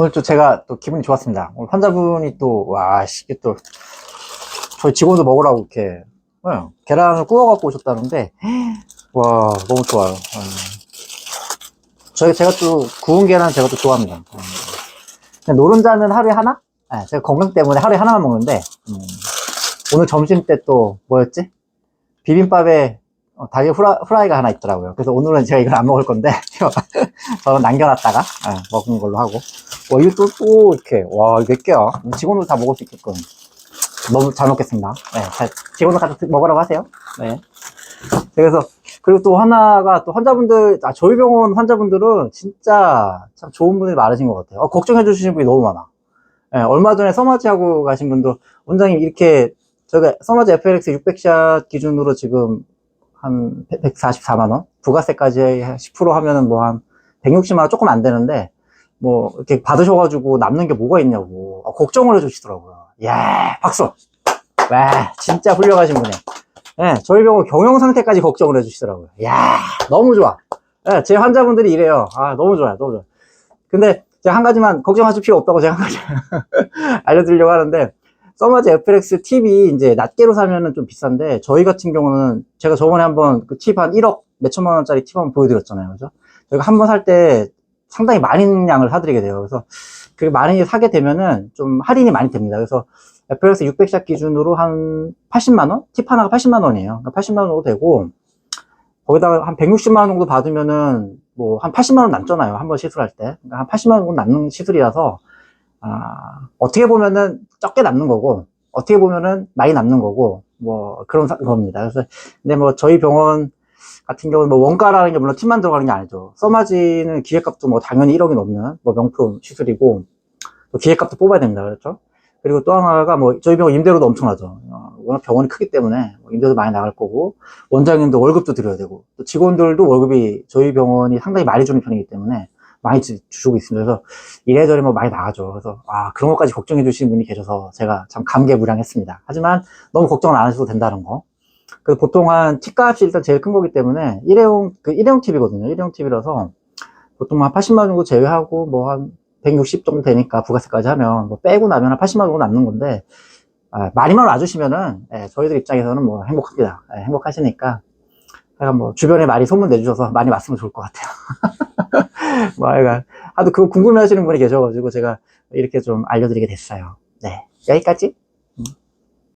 오늘 또 제가 또 기분이 좋았습니다. 오늘 환자분이 또, 와, 씨, 이게 또, 저희 직원도 먹으라고 이렇게, 네, 계란을 구워갖고 오셨다는데, 와, 너무 좋아요. 음. 저희, 제가 또, 구운 계란 제가 또 좋아합니다. 노른자는 하루에 하나? 네, 제가 건강 때문에 하루에 하나만 먹는데, 음. 오늘 점심 때 또, 뭐였지? 비빔밥에 어, 달걀 후라, 후라 이가 하나 있더라고요. 그래서 오늘은 제가 이걸 안 먹을 건데, 저는 남겨놨다가, 예, 먹은 걸로 하고. 와, 이거 또, 또, 이렇게, 와, 몇 개야? 직원들 다 먹을 수 있게끔. 너무 잘 먹겠습니다. 네, 잘, 직원들 같이 먹으라고 하세요. 네. 그래서, 그리고 또 하나가 또 환자분들, 아, 저희 병원 환자분들은 진짜 참 좋은 분들이 많으신 것 같아요. 어, 걱정해 주시는 분이 너무 많아. 예, 얼마 전에 서마지 하고 가신 분도, 원장님 이렇게, 저희가 서마지 FLX 600샷 기준으로 지금 한 144만원? 부가세까지 10% 하면은 뭐 한 160만원 조금 안 되는데, 뭐, 이렇게 받으셔가지고 남는 게 뭐가 있냐고, 어, 걱정을 해주시더라고요. 야 박수! 와, 진짜 훌륭하신 분이에요. 예, 저희 병원 경영 상태까지 걱정을 해주시더라고요. 야 너무 좋아. 예, 제 환자분들이 이래요. 아, 너무 좋아요. 너무 좋아요. 근데 제가 한 가지만 걱정하실 필요 없다고 제가 한 가지 알려드리려고 하는데, 서마지 FX 팁이 이제 낱개로 사면은 좀 비싼데, 저희 같은 경우는 제가 저번에 한번 그 팁 한 1억 몇천만 원짜리 팁 한번 보여드렸잖아요. 그죠? 저희가 한 번 살 때 상당히 많은 양을 사드리게 돼요. 그래서 그 많이 사게 되면은 좀 할인이 많이 됩니다. 그래서 FX 600샷 기준으로 한 80만원? 팁 하나가 80만원이에요. 그러니까 80만원 정도 되고, 거기다가 한 160만원 정도 받으면은 뭐 한 80만원 남잖아요. 한 번 시술할 때. 그러니까 한 80만원 정도 남는 시술이라서, 아, 어떻게 보면은 적게 남는 거고, 어떻게 보면은 많이 남는 거고, 뭐 그런 사- 겁니다. 그래서, 근데 뭐 저희 병원 같은 경우는 뭐 원가라는 게 물론 팁만 들어가는 게 아니죠. 써마지는 기획값도 뭐 당연히 1억이 넘는 뭐 명품 시술이고, 또 기획값도 뽑아야 됩니다. 그렇죠? 그리고 또 하나가 뭐 저희 병원 임대료도 엄청나죠. 어, 워낙 병원이 크기 때문에 뭐 임대도 많이 나갈 거고 원장님도 월급도 드려야 되고 또 직원들도 월급이 저희 병원이 상당히 많이 주는 편이기 때문에 많이 주- 주고 있습니다. 그래서 이래저래 뭐 많이 나가죠. 그래서 아 그런 것까지 걱정해 주시는 분이 계셔서 제가 참 감개무량했습니다. 하지만 너무 걱정을 안 하셔도 된다는 거. 그 보통 한 팁값이 일단 제일 큰 거기 때문에 일회용 그 일회용 팁이거든요. 일회용 팁이라서 보통 한 80만 원 정도 제외하고 뭐 한 160 정도 되니까 부가세까지 하면 뭐 빼고 나면 한 80만 원 정도 남는 건데 아, 많이만 와주시면은 예, 저희들 입장에서는 뭐 행복합니다. 예, 행복하시니까 제가 뭐 주변에 많이 소문 내주셔서 많이 왔으면 좋을 것 같아요. 뭐 하여간 하도 그거 궁금해하시는 분이 계셔가지고 제가 이렇게 좀 알려드리게 됐어요. 네 여기까지